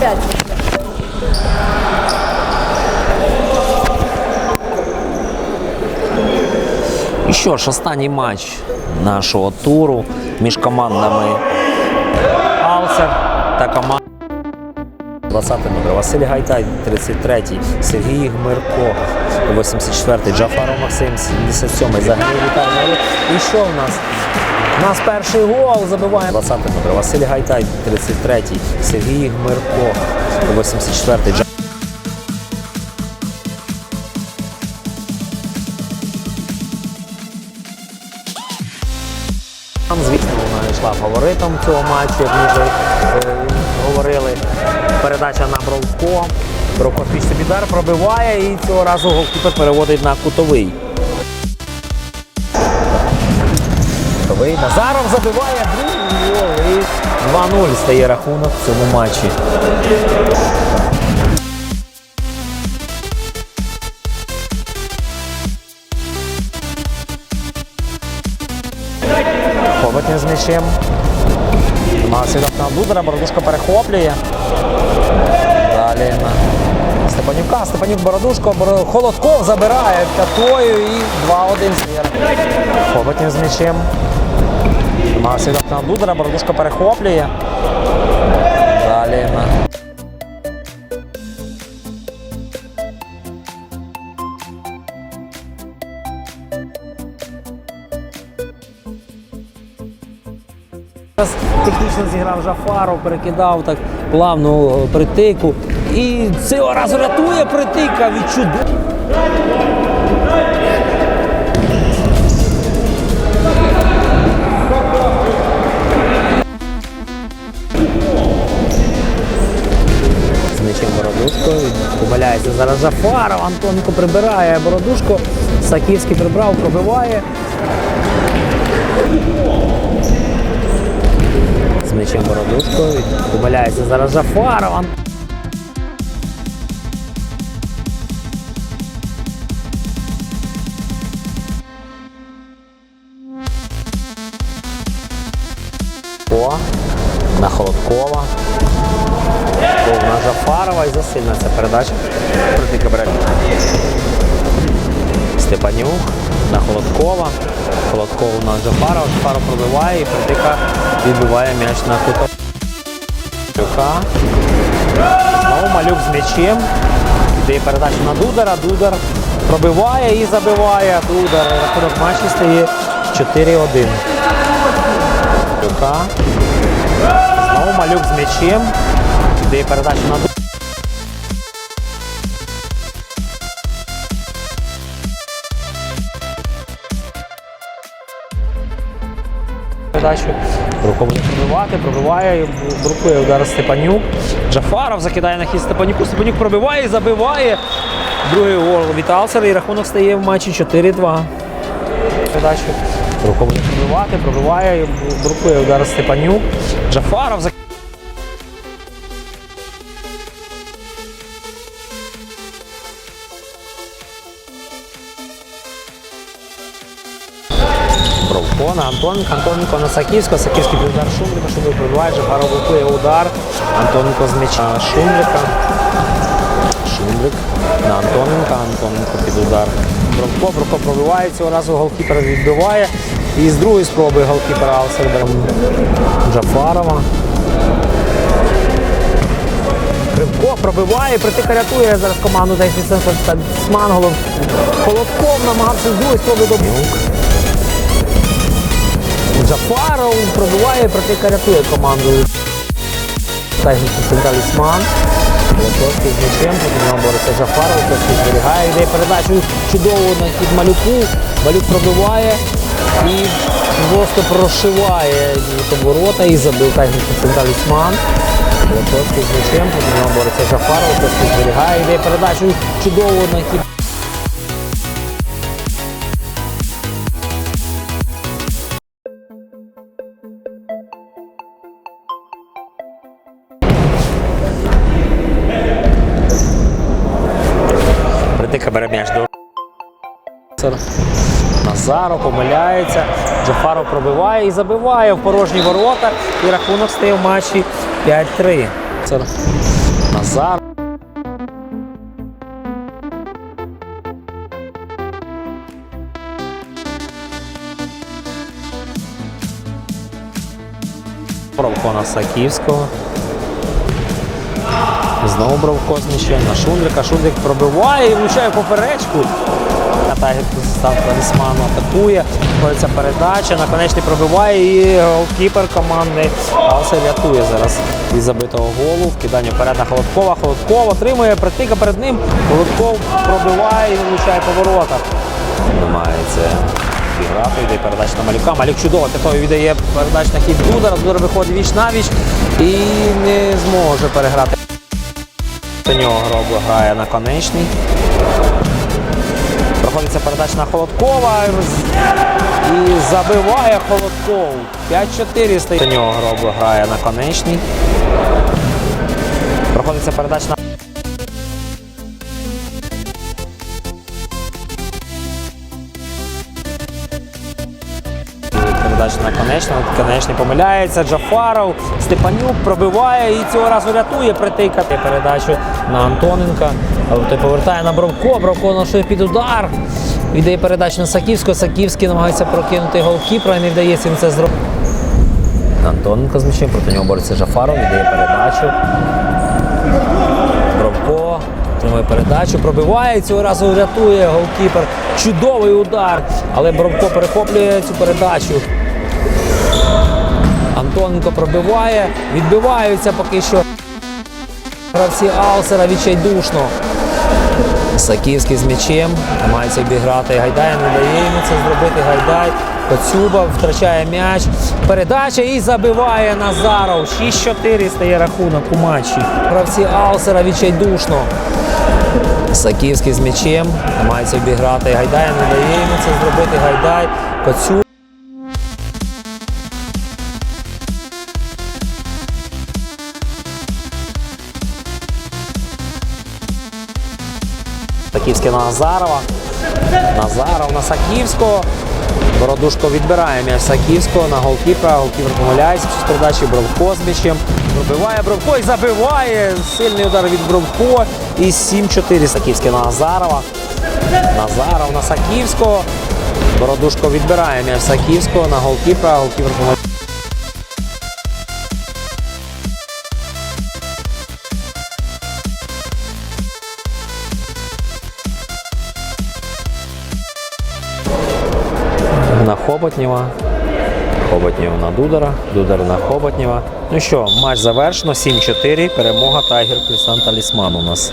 5. І що ж, останній матч нашого туру між командами Алсер та командою 20 номер Василь Гайтай, 33-й, Сергій Гмирко, 84-й, Джафаров Максим, 77-й, Загній Віталій. І що в нас? У нас перший гол забиває 20 номер Василь Гайтай, 33-й, Сергій Гмирко, 84-й, Джафаров. Там, звісно, вона йшла фаворитом цього матчу, як ми вже е, говорили. Передача на Бровко. Бровко піч собі дар пробиває і цього разу голкіпер переводить на кутовий. Кутовий. Назаров забиває другий гол і 2-0 стає рахунок в цьому матчі. Хоботін з м'ячем. Намагався на Дудера, Бородушко перехоплює. Далі на Степанюка. Степанюк Бородушко, Холодков забирає п'ятою і 2-1 стає. Хоботін з м'ячем. Намагався віддати на Дудера, Бородушко перехоплює. Далі Зараз технічно зіграв Жафаров, перекидав так плавно е, притику. І цього разу рятує притика від чуду. Помиляється зараз Жафаров. Антоненко прибирає Бородушко. Саківський прибрав, пробиває. з м'ячем Бородушко. Помиляється зараз Жафаров. О, на Холодкова. Гол на Жафарова і засильна ця передача. Проти бере. Степанюк на Холодкова. Холодков на Джафарова. Джафаров пробиває і Притика відбиває м'яч на куток. Знову малюк з м'ячем. Йде передача на Дудара. Дудар пробиває і забиває. Дудар. Рахунок матчі стає 4-1. Малюка. Малюк з м'ячем. Йде передача на. Передачу руку буде пробивати, пробиває, брукує удар Степанюк. Джафаров закидає на хід Степанюку. Степанюк пробиває і забиває. Другий гол від Алсера і рахунок стає в матчі 4-2. Передачу руку буде пробивати, пробиває, брукує удар Степанюк. Джафаров закидає. Бровко на Антоненко, на Саківського, Саківський удар Шумліка, Шумлік пробиває, Жафаров блокує удар. Антоненко з м'яча Шумліка. Шумлік на Антоненка, Антоненко під удар. Бровко, Бровко пробиває, цього разу голкіпер відбиває. І з другої спроби голкіпера Алсердера Джафарова. Кривко пробиває, притика рятує зараз команду Тайфісенко та Сманголов. Холодков намагався з другої спроби до Джафаров пробиває, протика рятує команду. Технічний талісман. Лотовський з м'ячем, проти нього бореться Джафаров, Лотовський зберігає, йде передачу чудово хід Малюку. Малюк пробиває і просто прошиває ворота і забив технічний талісман. Лотовський з м'ячем, проти нього бореться Джафаров, Лотовський зберігає, йде передачу чудово на хід Притика бере м'яч до Назаров помиляється. Джафаров пробиває і забиває в порожні ворота. І рахунок стає в матчі 5-3. Це Назар. Саківського. Знову Бровко з на Шундрика. Шундрик пробиває і влучає поперечку. Катає став талісману, атакує. Ходиться передача, наконечний пробиває і голкіпер команди. Алсе рятує зараз від забитого голу. Вкидання вперед на Холодкова. Холодков отримує притика перед ним. Холодков пробиває і влучає по воротах. Намагається грати, йде передача на Малюка. Малюк чудово, Титові віддає передачу на хід Дудара. Дудар виходить віч на віч і не зможе переграти. До нього Гробло грає наконечний. Проходиться передача на Холодкова і забиває Холодков. 5-4 стоїть. До нього Гробло грає наконечний. Проходиться передача на Конечного. Конечний помиляється. Джафаров. Степанюк пробиває і цього разу рятує притикати передачу на Антоненка. Той повертає на Бровко. Бровко ношує під удар. Віддає передачу на Саківського. Саківський намагається прокинути голкіпера і не вдається їм це зробити. Антоненко з м'ячем, проти нього бореться Джафаров, віддає передачу. Бровко отримує передачу, пробиває цього разу рятує голкіпер. Чудовий удар. Але Бровко перехоплює цю передачу. Антоненко пробиває, відбиваються поки що. Гравці Алсера відчайдушно. Саківський з м'ячем, намагається обіграти Гайдай, не дає йому це зробити. Гайдай. Коцюба втрачає м'яч. Передача і забиває Назаров. 6-4 стає рахунок у матчі. Гравці Алсера відчайдушно. Саківський з м'ячем, намагається обіграти Гайдай, не дає йому це зробити. Гайдай. Коцюба. Саківський на Назарова. Назаров на Саківського. Бородушко відбирає м'яч Саківського на голкіпера. Голкіпер помиляється з передачі Бровко з м'ячем. Пробиває Бровко і забиває. Сильний удар від Бровко. І 7-4 Саківський на Назарова. Назаров на Саківського. Бородушко відбирає м'яч Саківського на голкіпера. Голкіпер помиляється. Хоботнєва. Хоботнєв на Дудара, Дудар на Хоботнєва. Ну що, матч завершено. 7-4. Перемога Тайгер Крісан Талісман у нас.